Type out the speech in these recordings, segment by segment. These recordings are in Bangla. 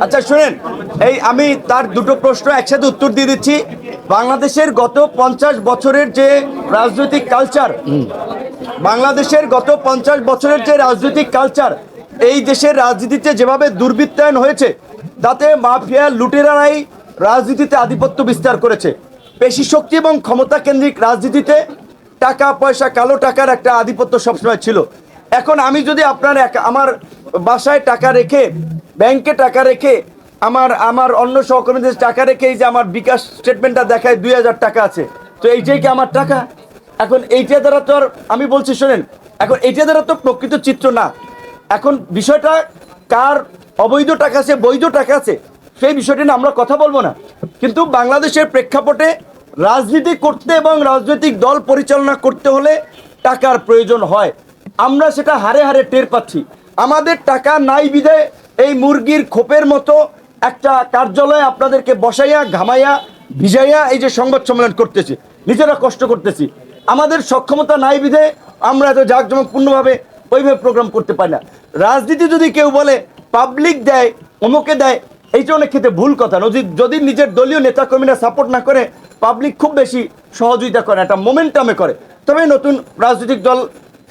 আচ্ছা শুনেন, এই আমি তার দুটো প্রশ্ন একসাথে উত্তর দিয়ে দিচ্ছি। বাংলাদেশের গত পঞ্চাশ বছরের যে রাজনৈতিক কালচার, বাংলাদেশের গত পঞ্চাশ বছরের যে রাজনৈতিক কালচার, এই দেশের রাজনীতিতে যেভাবে দুর্বৃত্তায়ন হয়েছে, তাতে মাফিয়া লুটেরারাই রাজনীতিতে আধিপত্য বিস্তার করেছে। পেশি শক্তি এবং ক্ষমতা কেন্দ্রিক রাজনীতিতে টাকা, পয়সা, কালো টাকার একটা আধিপত্য সবসময় ছিল। এখন আমি যদি আপনার এক- আমার বাসায় টাকা রেখে ব্যাংকে টাকা রেখে আমার আমার অন্য সহকর্মীদের টাকা রেখে এই যে আমার বিকাশ স্টেটমেন্টটা দেখায় দুই হাজার টাকা আছে। তো এইটাই কি আমার টাকা? এখন এইটা দ্বারা তো আর আমি বলছি, শোনেন, এখন এইটা দ্বারা তো প্রকৃত চিত্র না। এখন বিষয়টা কার অবৈধ টাকা আছে, বৈধ টাকা আছে, সেই বিষয়টি নিয়ে আমরা কথা বলব না। কিন্তু বাংলাদেশের প্রেক্ষাপটে রাজনীতি করতে এবং রাজনৈতিক দল পরিচালনা করতে হলে টাকার প্রয়োজন হয়। আমরা সেটা হারে হারে টের পাচ্ছি। আমাদের টাকা নাই বিধে এই মুরগির খোপের মতো একটা কার্যালয়ে আপনাদেরকে বসাইয়া, ঘামাইয়া, ভিজাইয়া এই যে সংবাদ সম্মেলন করতেছি। নিজেরা কষ্ট করতেছি। আমাদের সক্ষমতা নাই বিধে আমরা এত জাঁকজমকপূর্ণভাবে ওইভাবে প্রোগ্রাম করতে পারি না। রাজনীতি যদি কেউ বলে পাবলিক দেয়, অমুকে দেয় এইটা অনেক ক্ষেত্রে ভুল কথা। যদি যদি নিজের দলীয় নেতাকর্মীরা সাপোর্ট না করে পাবলিক খুব বেশি সহযোগিতা করে, একটা মোমেন্টামে করে। তবে নতুন রাজনৈতিক দল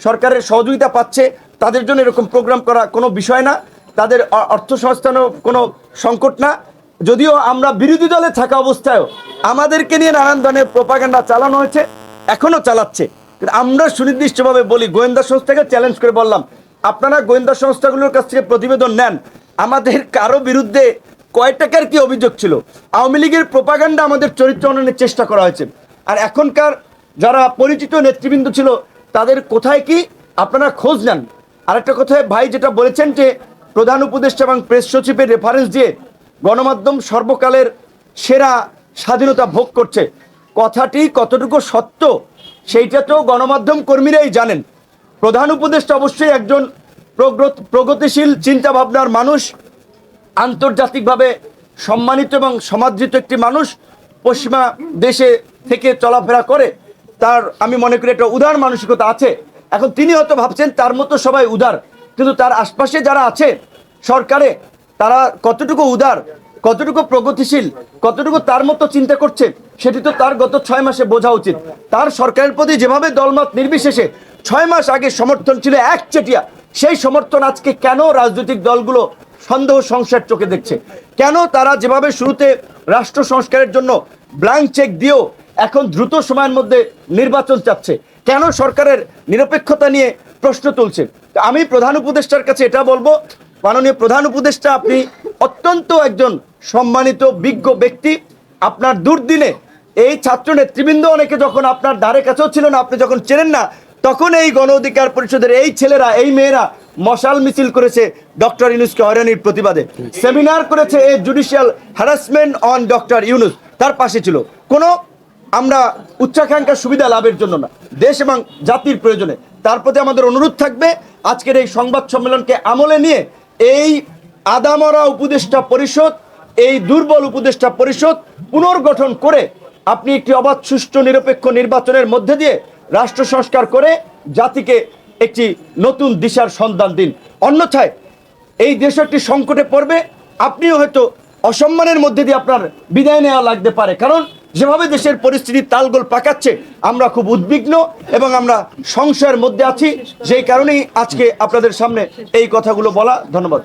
সরকারের সহযোগিতা পাচ্ছে, তাদের জন্য এরকম প্রোগ্রাম করা কোনো বিষয় না। তাদের অর্থ সংস্থানও কোনো সংকট না। যদিও আমরা বিরোধী দলে থাকা অবস্থায়ও আমাদেরকে নিয়ে নানান ধরনের প্রোপাগান্ডা চালানো হয়েছে, এখনও চালাচ্ছে। কিন্তু আমরা সুনির্দিষ্টভাবে বলি, গোয়েন্দা সংস্থাকে চ্যালেঞ্জ করে বললাম, আপনারা গোয়েন্দা সংস্থাগুলোর কাছ থেকে প্রতিবেদন নেন। আমাদের কারও বিরুদ্ধে কয় টাকার কি অভিযোগ ছিল? আওয়ামী লীগের প্রোপাগান্ডা আমাদের চরিত্র উন্নয়নের চেষ্টা করা হয়েছে। আর এখনকার যারা পরিচিত নেতৃবৃন্দ ছিল, তাদের কোথায় কি? আপনারা খোঁজ নেন। আরেকটা কথায়, ভাই যেটা বলেছেন যে প্রধান উপদেষ্টা এবং প্রেস সচিবের রেফারেন্স দিয়ে গণমাধ্যম সর্বকালের সেরা স্বাধীনতা ভোগ করছে। কথাটি কতটুকু সত্য সেইটা তো গণমাধ্যম কর্মীরাই জানেন। প্রধান উপদেষ্টা অবশ্যই একজন প্রগতিশীল চিন্তা ভাবনার মানুষ, আন্তর্জাতিকভাবে সম্মানিত এবং সমাদৃত একটি মানুষ, পশ্চিমা দেশে থেকে চলাফেরা করে। তার, আমি মনে করি, একটা উদার মানসিকতা আছে। এখন তিনি হয়তো ভাবছেন তার মতো সবাই উদার। কিন্তু তার আশপাশে যারা আছে সরকারে, তারা কতটুকু উদার, কতটুকু প্রগতিশীল, কতটুকু তার মতো চিন্তা করছে, সেটি তো তার গত ছয় মাসে বোঝা উচিত। তার সরকারের প্রতি যেভাবে দলমত নির্বিশেষে ছয় মাস আগে সমর্থন ছিল একচেটিয়া সেই সমর্থন আজকে কেন রাজনৈতিক দলগুলো সন্দেহ সংসার চোখে দেখছে? কেন তারা যেভাবে শুরুতে রাষ্ট্র সংস্কারের জন্য ব্ল্যাঙ্ক চেক দিয়েও এখন দ্রুত সময়ের মধ্যে নির্বাচন চাচ্ছে? কেন সরকারের নিরপেক্ষতা নিয়ে প্রশ্ন তুলছেন। আমি প্রধান উপদেষ্টার কাছে এটা বলব, মাননীয় প্রধান উপদেষ্টা, আপনি অত্যন্ত একজন সম্মানিত, বিজ্ঞ ব্যক্তি। আপনার দুর্দিনে এই ছাত্র নেতৃবৃন্দ অনেকে যখন আপনার দ্বারে কাছেও ছিল না, আপনি যখন চেনেন না, তখন এই গণ অধিকার পরিষদের এই ছেলেরা, এই মেয়েরা মশাল মিছিল করেছে ডক্টর ইউনুসকে হয়রানির প্রতিবাদে। সেমিনার করেছে এই judicial harassment on doctor Yunus, তার পাশে ছিল। কোনো আমরা উচ্চাকাঙ্ক্ষার সুবিধা লাভের জন্য না। দেশ এবং জাতির প্রয়োজনে। তার প্রতি আমাদের অনুরোধ থাকবে, আজকের এই সংবাদ সম্মেলনকে আমলে নিয়ে এই আদামরা উপদেষ্টা পরিষদ, এই দুর্বল উপদেষ্টা পরিষদ পুনর্গঠন করে আপনি একটি অবাধ, সুষ্ঠু, নিরপেক্ষ নির্বাচনের মধ্যে দিয়ে রাষ্ট্র সংস্কার করে জাতিকে একটি নতুন দিশার সন্ধান দিন। অন্যথায় এই দেশ একটি সংকটে পড়বে, আপনিও হয়তো অসম্মানের মধ্যে দিয়ে আপনার বিদায় নেওয়া লাগতে পারে। কারণ যেভাবে দেশের পরিস্থিতি তালগোল পাকাচ্ছে, আমরা খুব উদ্বিগ্ন এবং আমরা সংশয়ের মধ্যে আছি। যেই কারণেই আজকে আপনাদের সামনে এই কথাগুলো বলা। ধন্যবাদ।